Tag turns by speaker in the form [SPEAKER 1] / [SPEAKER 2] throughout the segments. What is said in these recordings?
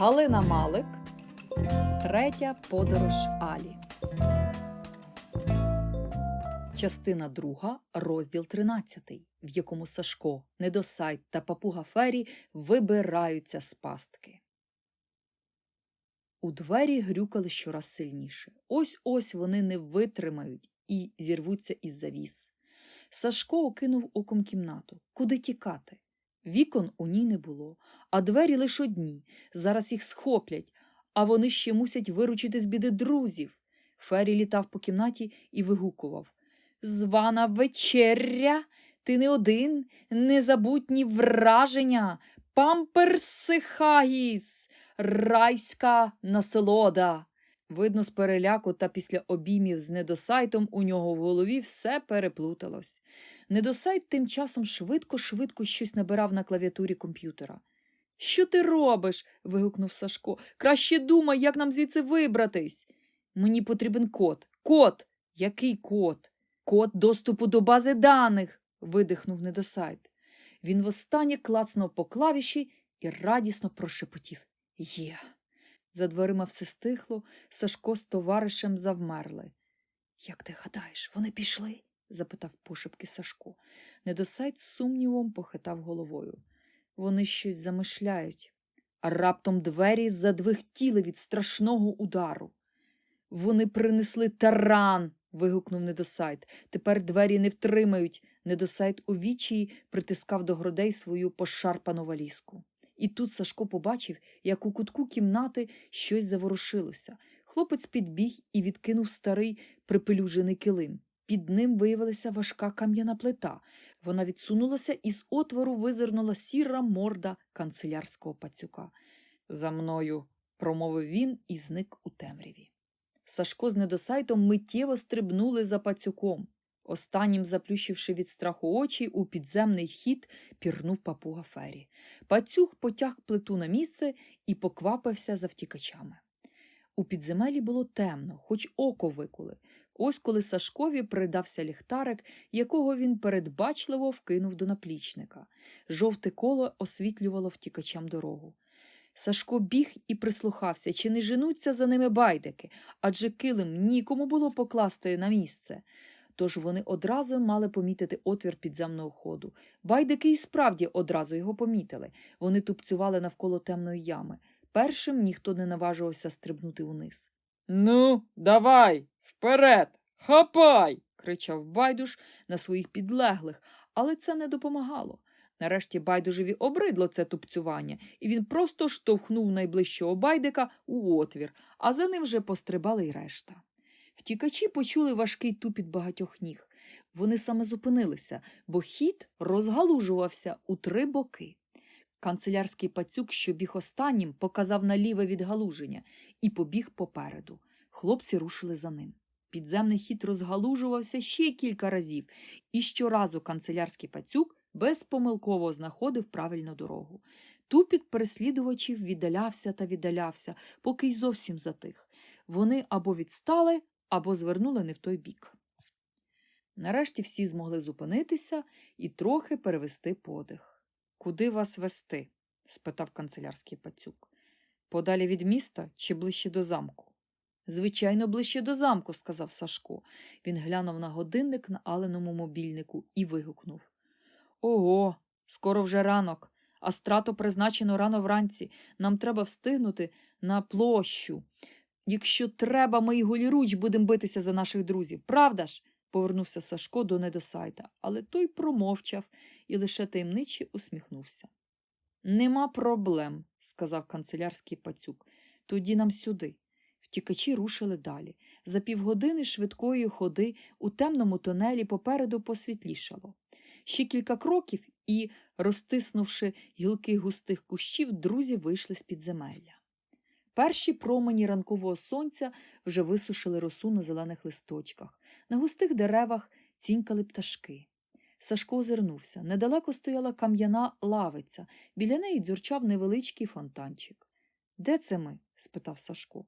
[SPEAKER 1] Галина Малик. Третя подорож Алі. Частина друга, розділ 13, в якому Сашко, Недосайт та папуга Фері вибираються з пастки. У двері грюкали щораз сильніше. Ось ось вони не витримають і зірвуться із завіс. Сашко окинув оком кімнату. Куди тікати? Вікон у ній не було, а двері лише одні. Зараз їх схоплять, а вони ще мусять виручити з біди друзів. Фері літав по кімнаті і вигукував Звана вечеря, ти не один, незабутні враження, памперсихагіс, райська насолода. Видно, з переляку та після обіймів з недосайтом у нього в голові все переплуталось. Недосайт тим часом швидко-швидко щось набирав на клавіатурі комп'ютера. Що ти робиш? вигукнув Сашко. Краще думай, як нам звідси вибратись. Мені потрібен код. Код. Який код? Код доступу до бази даних. видихнув недосайт. Він востаннє клацнув по клавіші і радісно прошепотів. Є. За дверима все стихло, Сашко з товаришем завмерли. Як ти гадаєш, вони пішли? Запитав пошепки Сашко. Недосайт з сумнівом похитав головою. Вони щось замишляють. А раптом двері задвихтіли від страшного удару. Вони принесли таран. вигукнув недосайт. Тепер двері не втримають. Недосайт у відчаї притискав до грудей свою пошарпану валізку. І тут Сашко побачив, як у кутку кімнати щось заворушилося. Хлопець підбіг і відкинув старий припелюжений килим. Під ним виявилася важка кам'яна плита. Вона відсунулася і з отвору визирнула сіра морда канцелярського пацюка. За мною, промовив він і зник у темряві. Сашко з недосайтом миттєво стрибнули за пацюком. Останнім, заплющивши від страху очі, у підземний хід пірнув папуга Фері. Пацюк потяг плиту на місце і поквапився за втікачами. У підземелі було темно, хоч око викули. Ось коли Сашкові придався ліхтарик, якого він передбачливо вкинув до наплічника. Жовте коло освітлювало втікачам дорогу. Сашко біг і прислухався, чи не женуться за ними байдики, адже килим нікому було покласти на місце. Тож вони одразу мали помітити отвір підземного ходу. Байдики і справді одразу його помітили. Вони тупцювали навколо темної ями. Першим ніхто не наважувався стрибнути униз. Ну, давай, вперед, хапай. кричав байдуш на своїх підлеглих, але це не допомагало. Нарешті байдужеві обридло це тупцювання, і він просто штовхнув найближчого байдика у отвір, а за ним вже пострибали й решта. Втікачі почули важкий тупіт багатьох ніг. Вони саме зупинилися, бо хід розгалужувався у три боки. Канцелярський пацюк, що біг останнім, показав наліве відгалуження і побіг попереду. Хлопці рушили за ним. Підземний хід розгалужувався ще кілька разів, і щоразу канцелярський пацюк безпомилково знаходив правильну дорогу. Тупіт переслідувачів віддалявся та віддалявся, поки й зовсім затих. Вони або відстали, або звернули не в той бік. Нарешті всі змогли зупинитися і трохи перевести подих. Куди вас вести? спитав канцелярський пацюк. Подалі від міста чи ближче до замку? Звичайно, ближче до замку, сказав Сашко. Він глянув на годинник на аленому мобільнику і вигукнув. Ого, скоро вже ранок, а страту призначено рано вранці. Нам треба встигнути на площу. Якщо треба, ми й голіруч будемо битися за наших друзів, правда ж? повернувся Сашко до недосайта, але той промовчав і лише таємниче усміхнувся. Нема проблем, сказав канцелярський пацюк. Тоді нам сюди. Втікачі рушили далі. За півгодини швидкої ходи у темному тунелі попереду посвітлішало. Ще кілька кроків і, розтиснувши гілки густих кущів, друзі вийшли з підземелля. Перші промені ранкового сонця вже висушили росу на зелених листочках. На густих деревах цінькали пташки. Сашко озирнувся. Недалеко стояла кам'яна лавиця, біля неї дзюрчав невеличкий фонтанчик. Де це ми? спитав Сашко.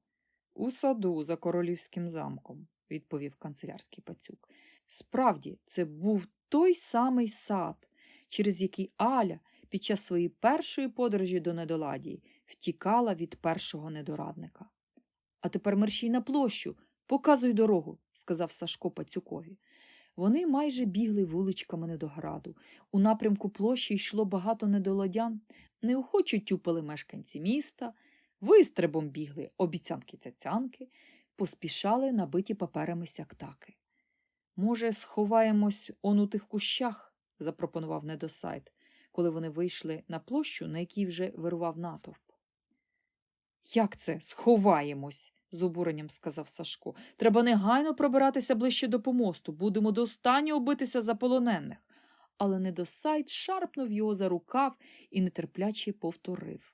[SPEAKER 1] У саду за королівським замком, відповів канцелярський пацюк. Справді, це був той самий сад, через який Аля під час своєї першої подорожі до недоладії втікала від першого недорадника. А тепер мерщій на площу, показуй дорогу, сказав Сашко Пацюкові. Вони майже бігли вуличками недограду. У напрямку площі йшло багато недолодян, неохоче тюпали мешканці міста, вистрибом бігли обіцянки-цяцянки, поспішали набиті паперами сяктаки. Може, сховаємось он у тих кущах, запропонував недосайт, коли вони вийшли на площу, на якій вже вирував натовп. Як це сховаємось? з обуренням сказав Сашко. Треба негайно пробиратися ближче до помосту. Будемо до останнього битися за полонених. Але недосайт шарпнув його за рукав і нетерпляче повторив.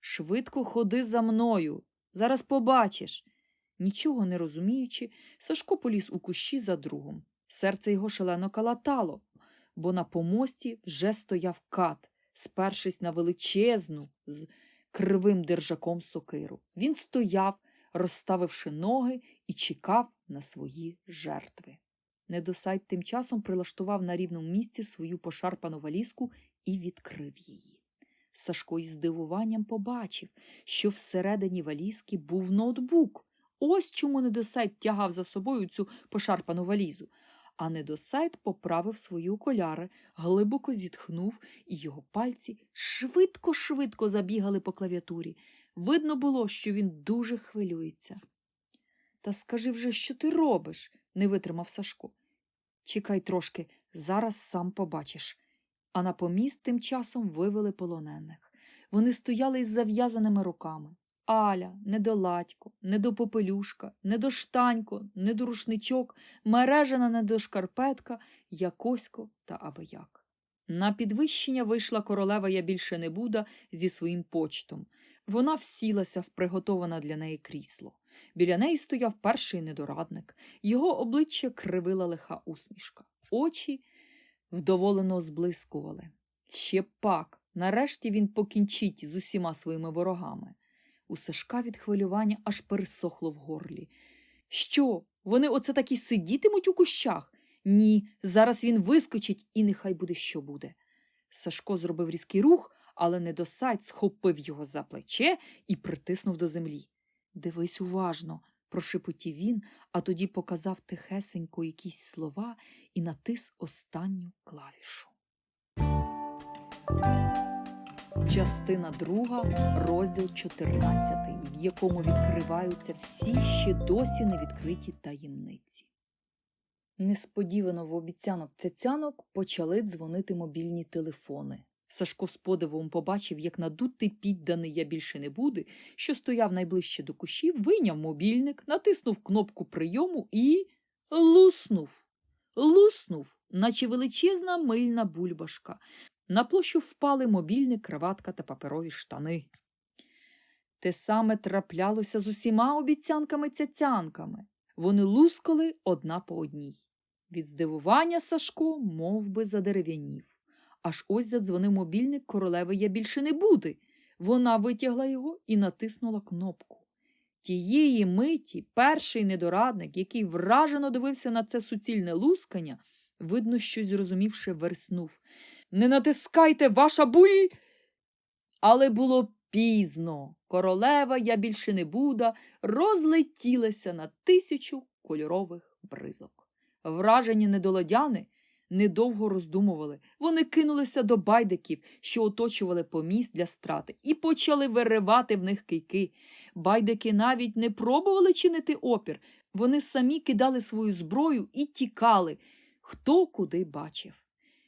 [SPEAKER 1] Швидко ходи за мною. Зараз побачиш. Нічого не розуміючи, Сашко поліз у кущі за другом. Серце його шалено калатало, бо на помості вже стояв кат, спершись на величезну з кривим держаком сокиру. Він стояв, розставивши ноги, і чекав на свої жертви. Недосайт тим часом прилаштував на рівному місці свою пошарпану валізку і відкрив її. Сашко із здивуванням побачив, що всередині валізки був ноутбук. Ось чому недосайт тягав за собою цю пошарпану валізу. А недосайт поправив свої окуляри, глибоко зітхнув, і його пальці швидко-швидко забігали по клавіатурі. Видно було, що він дуже хвилюється. Та скажи вже, що ти робиш? не витримав Сашко. Чекай трошки, зараз сам побачиш. А на поміст тим часом вивели полонених. Вони стояли із зав'язаними руками. Аля, недоладько, недопопелюшка, недоштанько, недорушничок, мережена недошкарпетка, якосько та абияк. На підвищення вийшла королева Я більше не буда зі своїм почтом. Вона всілася в приготоване для неї крісло. Біля неї стояв перший недорадник. Його обличчя кривила лиха усмішка. Очі вдоволено зблискували. Ще пак, нарешті він покінчить з усіма своїми ворогами. У Сашка від хвилювання аж пересохло в горлі. Що, вони оце таки сидітимуть у кущах? Ні, зараз він вискочить, і нехай буде, що буде. Сашко зробив різкий рух, але недосайт схопив його за плече і притиснув до землі. Дивись уважно, прошепотів він, а тоді показав тихесенько якісь слова і натис останню клавішу. Частина друга, розділ 14, в якому відкриваються всі ще досі невідкриті таємниці. Несподівано в обіцянок цяцянок почали дзвонити мобільні телефони. Сашко з подивом побачив, як надутий підданий я більше не буде, що стояв найближче до кущів, вийняв мобільник, натиснув кнопку прийому і луснув. Луснув, наче величезна мильна бульбашка. На площу впали мобільник, краватка та паперові штани. Те саме траплялося з усіма обіцянками-цяцянками. Вони лускали одна по одній. Від здивування Сашко мов би, задерев'янів. Аж ось задзвонив мобільник королеви я більше не буде. Вона витягла його і натиснула кнопку. Тієї миті перший недорадник, який вражено дивився на це суцільне лускання, видно, щось зрозумівши, верснув. Не натискайте, ваша буль. Але було пізно. Королева я більше не буда, розлетілася на тисячу кольорових бризок. Вражені недолодяни недовго роздумували. Вони кинулися до байдиків, що оточували поміст для страти, і почали виривати в них кийки. Байдики навіть не пробували чинити опір. Вони самі кидали свою зброю і тікали, хто куди бачив.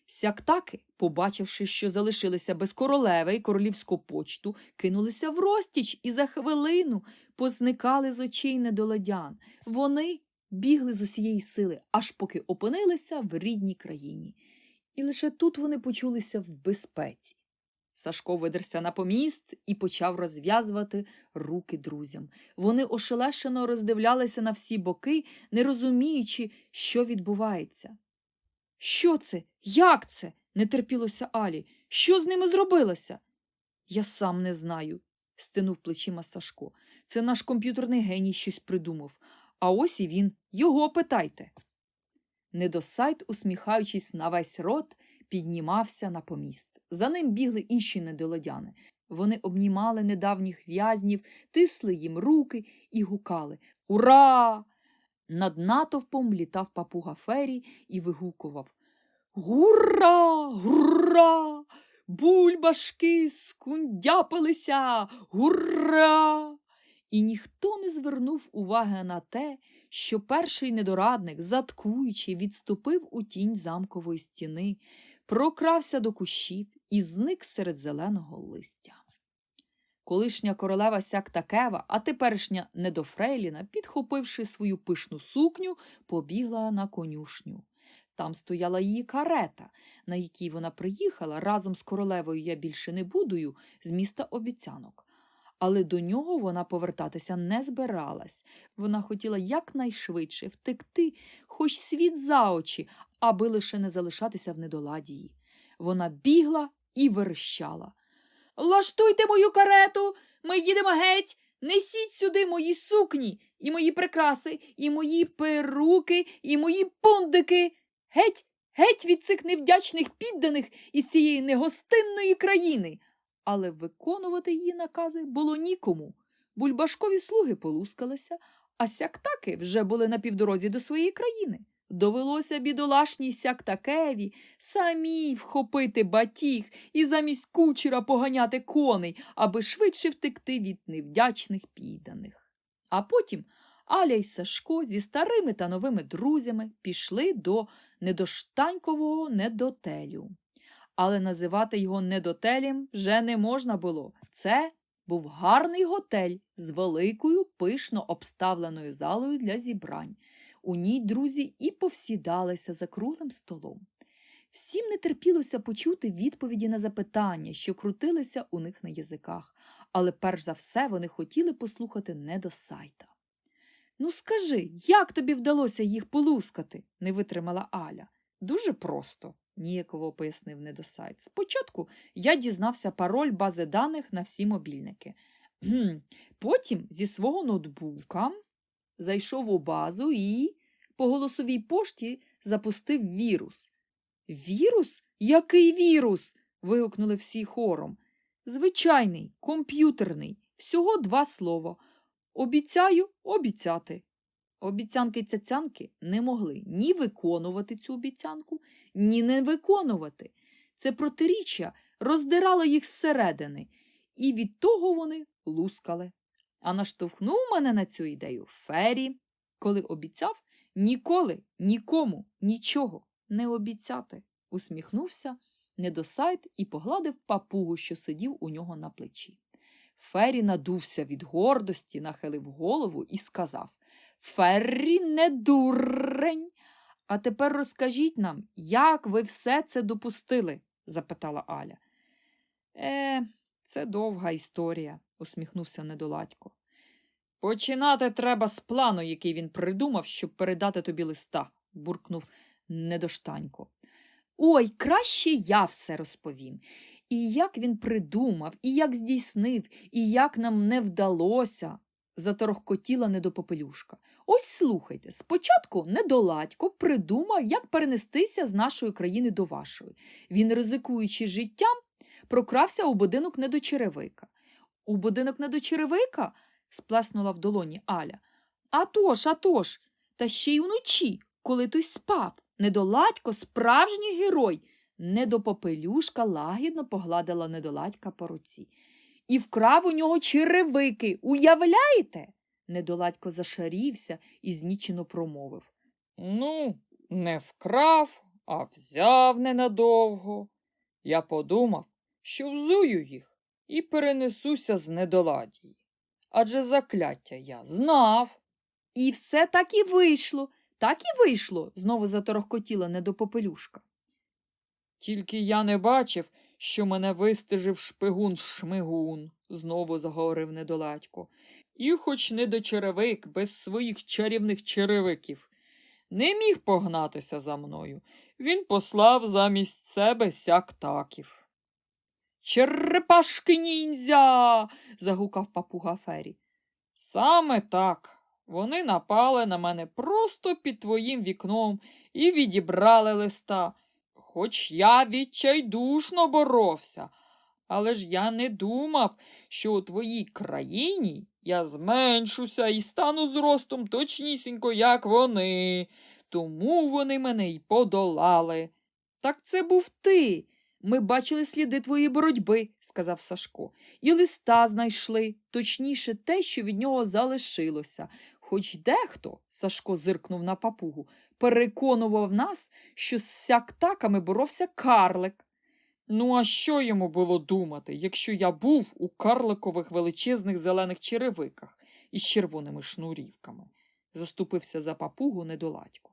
[SPEAKER 1] Сяктаки, побачивши, що залишилися без королеви і королівську почту, кинулися в розтіч і за хвилину позникали з очей недоладян. Вони бігли з усієї сили, аж поки опинилися в рідній країні. І лише тут вони почулися в безпеці. Сашко видерся на поміст і почав розв'язувати руки друзям. Вони ошелешено роздивлялися на всі боки, не розуміючи, що відбувається. Що це? Як це? не терпілося Алі. Що з ними зробилося? Я сам не знаю, стинув плечима Сашко. Це наш комп'ютерний геній щось придумав. А ось і він. Його питайте. Недосайт, усміхаючись на весь рот, піднімався на поміст. За ним бігли інші недолодяни. Вони обнімали недавніх в'язнів, тисли їм руки і гукали Ура! Над натовпом літав папуга Фері і вигукував Гура! Гура! Бульбашки скундяпилися! Гура! І ніхто не звернув уваги на те, що перший недорадник, заткуючи, відступив у тінь замкової стіни, прокрався до кущів і зник серед зеленого листя. Колишня королева Сяктакева, а теперішня недофрейліна, підхопивши свою пишну сукню, побігла на конюшню. Там стояла її карета, на якій вона приїхала разом з королевою я більше не будую з міста обіцянок. Але до нього вона повертатися не збиралась. Вона хотіла якнайшвидше втекти, хоч світ за очі, аби лише не залишатися в недоладії. Вона бігла і верещала. Лаштуйте мою карету, ми їдемо геть. Несіть сюди мої сукні, і мої прикраси, і мої перуки, і мої пундики. Геть, геть від цих невдячних підданих із цієї негостинної країни. Але виконувати її накази було нікому. Бульбашкові слуги полускалися, а сяктаки вже були на півдорозі до своєї країни. Довелося бідолашній сяктакеві самій вхопити батіг і замість кучера поганяти коней, аби швидше втекти від невдячних підданих. А потім Аля й Сашко зі старими та новими друзями пішли до недоштанькового недотелю. Але називати його недотелем вже не можна було. Це був гарний готель з великою пишно обставленою залою для зібрань. У ній друзі і повсідалися за круглим столом. Всім не терпілося почути відповіді на запитання, що крутилися у них на язиках, але перш за все вони хотіли послухати недосайта. Ну, скажи, як тобі вдалося їх полускати? не витримала Аля. Дуже просто, ніяково пояснив недосайт. Спочатку я дізнався пароль бази даних на всі мобільники. Потім зі свого ноутбука зайшов у базу і по голосовій пошті запустив вірус. Вірус? Який вірус? вигукнули всі хором. Звичайний, комп'ютерний, всього два слова. Обіцяю обіцяти. Обіцянки цяцянки не могли ні виконувати цю обіцянку, ні не виконувати. Це протиріччя роздирало їх зсередини, і від того вони лускали. А наштовхнув мене на цю ідею Фері, коли обіцяв ніколи, нікому, нічого не обіцяти. Усміхнувся недосайт і погладив папугу, що сидів у нього на плечі. Фері надувся від гордості, нахилив голову і сказав Феррі не дурень. А тепер розкажіть нам, як ви все це допустили? запитала Аля. Е, це довга історія, усміхнувся недоладько. Починати треба з плану, який він придумав, щоб передати тобі листа, буркнув недоштанько. Ой, краще я все розповім. І як він придумав, і як здійснив, і як нам не вдалося, заторохкотіла недопопелюшка. Ось слухайте, спочатку недоладько придумав, як перенестися з нашої країни до вашої. Він, ризикуючи життям, прокрався у будинок недочеревика. У будинок недочеревика? сплеснула в долоні Аля. «А тож, а тож, та ще й уночі, коли той спав. Недоладько справжній герой. Недопопелюшка лагідно погладила недоладька по руці. І вкрав у нього черевики. Уявляєте? Недоладько зашарівся і знічено промовив.
[SPEAKER 2] Ну, не вкрав, а взяв ненадовго. Я подумав, що взую їх і перенесуся з недоладії. Адже закляття я знав.
[SPEAKER 1] І все так і вийшло, так і вийшло, знову заторохкотіла недопопелюшка.
[SPEAKER 2] Тільки я не бачив, що мене вистежив шпигун-шмигун, знову заговорив недоладько. І хоч не до черевик без своїх чарівних черевиків. Не міг погнатися за мною. Він послав замість себе сяктаків.
[SPEAKER 1] Черепашки ніндзя. загукав папуга Фері.
[SPEAKER 2] Саме так. Вони напали на мене просто під твоїм вікном і відібрали листа. Хоч я відчайдушно боровся, Але ж я не думав, що у твоїй країні я зменшуся і стану зростом точнісінько, як вони. Тому вони мене й подолали.
[SPEAKER 1] Так це був ти. Ми бачили сліди твоєї боротьби, сказав Сашко. І листа знайшли, точніше, те, що від нього залишилося. Хоч дехто, Сашко зиркнув на папугу, переконував нас, що з сяктаками боровся карлик.
[SPEAKER 2] Ну, а що йому було думати, якщо я був у карликових величезних зелених черевиках із червоними шнурівками? Заступився за папугу недоладько.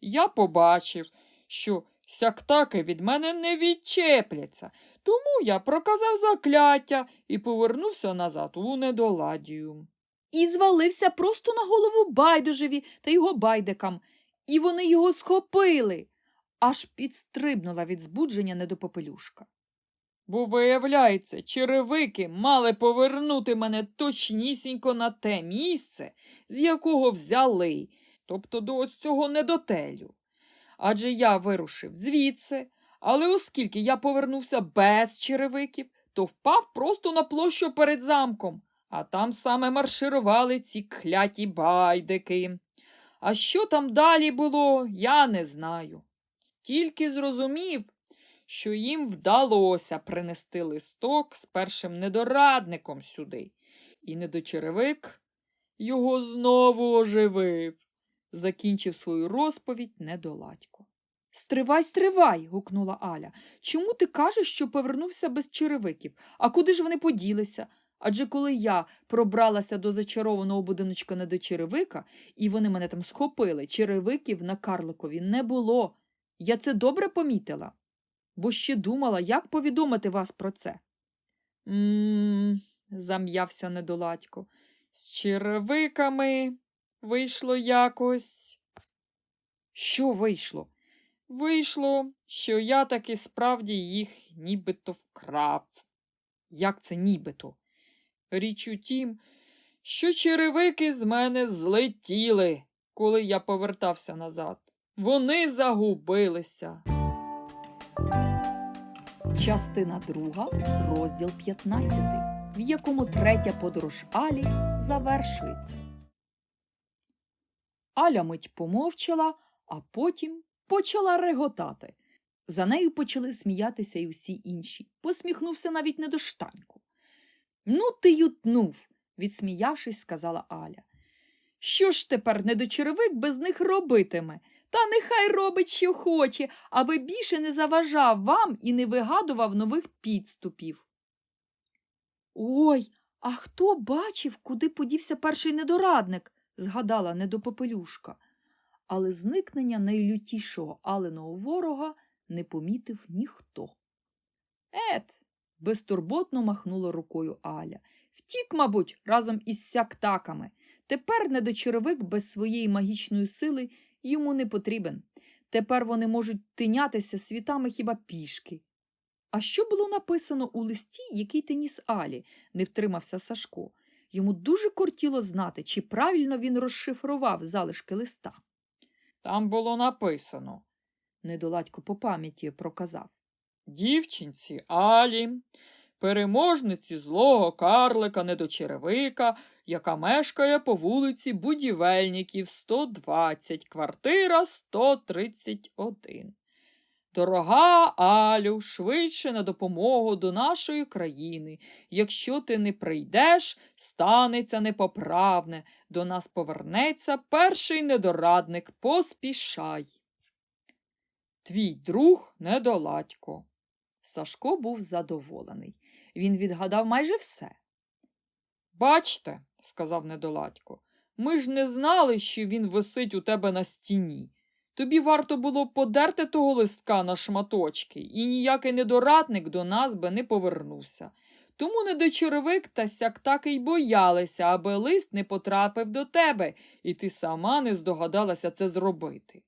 [SPEAKER 2] Я побачив, що сяктаки від мене не відчепляться, тому я проказав закляття і повернувся назад у недоладію.
[SPEAKER 1] І звалився просто на голову байдужеві та його байдикам. І вони його схопили. Аж підстрибнула від збудження недопопелюшка.
[SPEAKER 2] Бо, виявляється, черевики мали повернути мене точнісінько на те місце, з якого взяли, тобто до ось цього недотелю. Адже я вирушив звідси, але оскільки я повернувся без черевиків, то впав просто на площу перед замком, а там саме марширували ці кляті байдики. А що там далі було, я не знаю. Тільки зрозумів, що їм вдалося принести листок з першим недорадником сюди, і недочеревик його знову оживив, закінчив свою розповідь недоладько.
[SPEAKER 1] Стривай, стривай. гукнула Аля. Чому ти кажеш, що повернувся без черевиків? А куди ж вони поділися? Адже коли я пробралася до зачарованого будиночка недочеревика, і вони мене там схопили, черевиків на карликові не було. Я це добре помітила, бо ще думала, як повідомити вас про це.
[SPEAKER 2] М, зам'явся недоладько. З черевиками вийшло якось.
[SPEAKER 1] Що вийшло?
[SPEAKER 2] Вийшло, що я таки справді їх нібито вкрав.
[SPEAKER 1] Як це нібито?
[SPEAKER 2] Річ у тім, що черевики з мене злетіли, коли я повертався назад. Вони загубилися.
[SPEAKER 1] Частина друга, розділ 15, в якому третя подорож Алі завершується. Аля мить помовчала, а потім почала реготати. За нею почали сміятися й усі інші. Посміхнувся навіть недоштанько. Ну, ти ютнув, відсміявшись, сказала Аля. Що ж тепер недочеревик без них робитиме? Та нехай робить, що хоче, аби більше не заважав вам і не вигадував нових підступів. Ой, а хто бачив, куди подівся перший недорадник? згадала недопопелюшка. Але зникнення найлютішого Аленого ворога не помітив ніхто. Ет, безтурботно махнула рукою Аля. Втік, мабуть, разом із сяктаками. Тепер недочеревик без своєї магічної сили йому не потрібен. Тепер вони можуть тинятися світами хіба пішки. А що було написано у листі, який ти ніс Алі, не втримався Сашко. Йому дуже кортіло знати, чи правильно він розшифрував залишки листа.
[SPEAKER 2] Там було написано
[SPEAKER 1] Недоладько по пам'яті проказав.
[SPEAKER 2] Дівчинці Алі, переможниці злого карлика недочеревика, яка мешкає по вулиці Будівельників 120, квартира 131. Дорога Алю, швидше на допомогу до нашої країни. Якщо ти не прийдеш, станеться непоправне. До нас повернеться перший недорадник. Поспішай. Твій друг недоладько.
[SPEAKER 1] Сашко був задоволений. Він відгадав майже все.
[SPEAKER 2] Бачте, сказав недоладько, ми ж не знали, що він висить у тебе на стіні. Тобі варто було подерти того листка на шматочки, і ніякий недорадник до нас би не повернувся. Тому недочеревик та сяктаки й боялися, аби лист не потрапив до тебе, і ти сама не здогадалася це зробити.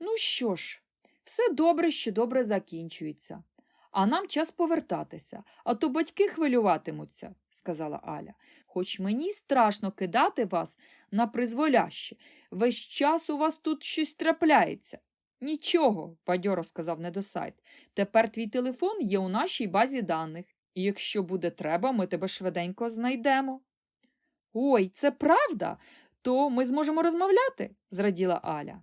[SPEAKER 1] Ну що ж, все добре, що добре закінчується. А нам час повертатися, а то батьки хвилюватимуться, сказала Аля. Хоч мені страшно кидати вас на призволяще. Весь час у вас тут щось трапляється. Нічого, бадьоро сказав недосайт. Тепер твій телефон є у нашій базі даних, і якщо буде треба, ми тебе швиденько знайдемо. Ой, це правда? То ми зможемо розмовляти? зраділа Аля.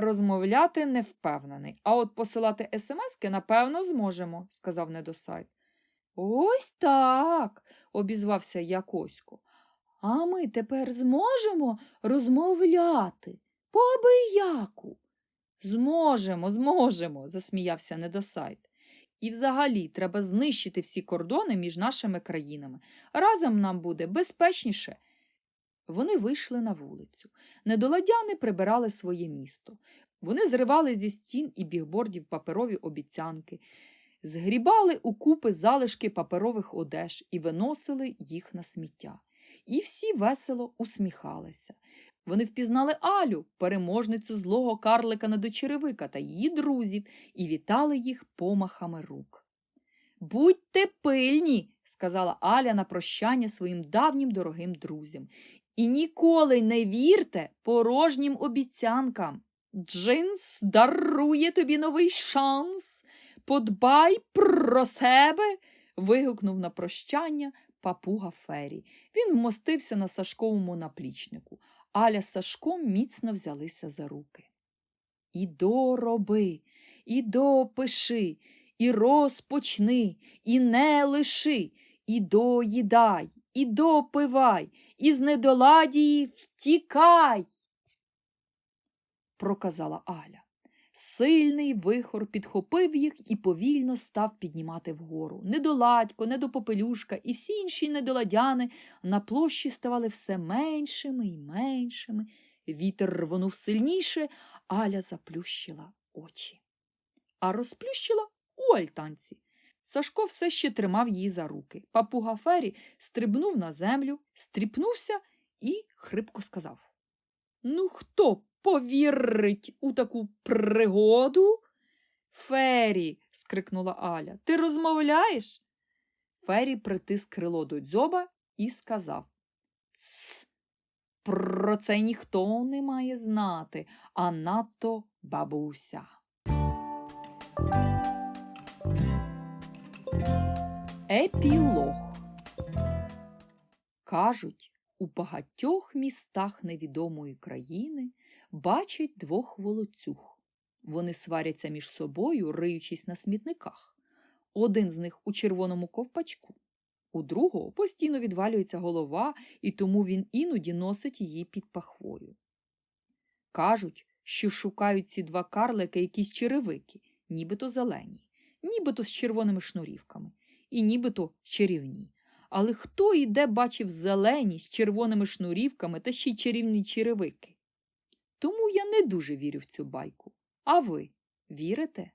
[SPEAKER 1] Розмовляти не впевнений, а от посилати смски, напевно, зможемо, сказав недосайт. Ось так, обізвався Якосько. А ми тепер зможемо розмовляти по абияку. Зможемо, зможемо, засміявся недосайт. І взагалі треба знищити всі кордони між нашими країнами. Разом нам буде безпечніше. Вони вийшли на вулицю. Недоладяни прибирали своє місто. Вони зривали зі стін і бігбордів паперові обіцянки, згрібали у купи залишки паперових одеж і виносили їх на сміття. І всі весело усміхалися. Вони впізнали Алю, переможницю злого карлика недочеревика та її друзів, і вітали їх помахами рук. Будьте пильні, сказала Аля на прощання своїм давнім дорогим друзям. І ніколи не вірте порожнім обіцянкам. Джинс дарує тобі новий шанс. Подбай про себе. вигукнув на прощання папуга Фері. Він вмостився на Сашковому наплічнику. Аля з Сашком міцно взялися за руки. І дороби, і допиши, і розпочни, і не лиши, і доїдай, і допивай, і з недоладії втікай. проказала Аля. Сильний вихор підхопив їх і повільно став піднімати вгору. Недоладько, недопопелюшка і всі інші недоладяни на площі ставали все меншими і меншими. Вітер рвонув сильніше, Аля заплющила очі. А розплющила у альтанці. Сашко все ще тримав її за руки. Папуга Фері стрибнув на землю, стріпнувся і хрипко сказав Ну, хто повірить у таку пригоду? Фері, скрикнула Аля, ти розмовляєш? Фері притис крило до дзьоба і сказав Цс, про це ніхто не має знати, а надто бабуся. Епілог Кажуть, у багатьох містах невідомої країни бачать двох волоцюг. Вони сваряться між собою, риючись на смітниках. Один з них у червоному ковпачку, у другого постійно відвалюється голова, і тому він іноді носить її під пахвою. Кажуть, що шукають ці два карлики якісь черевики, нібито зелені, нібито з червоними шнурівками, і нібито чарівні. Але хто і де бачив зелені з червоними шнурівками та ще й чарівні черевики? Тому я не дуже вірю в цю байку. А ви вірите?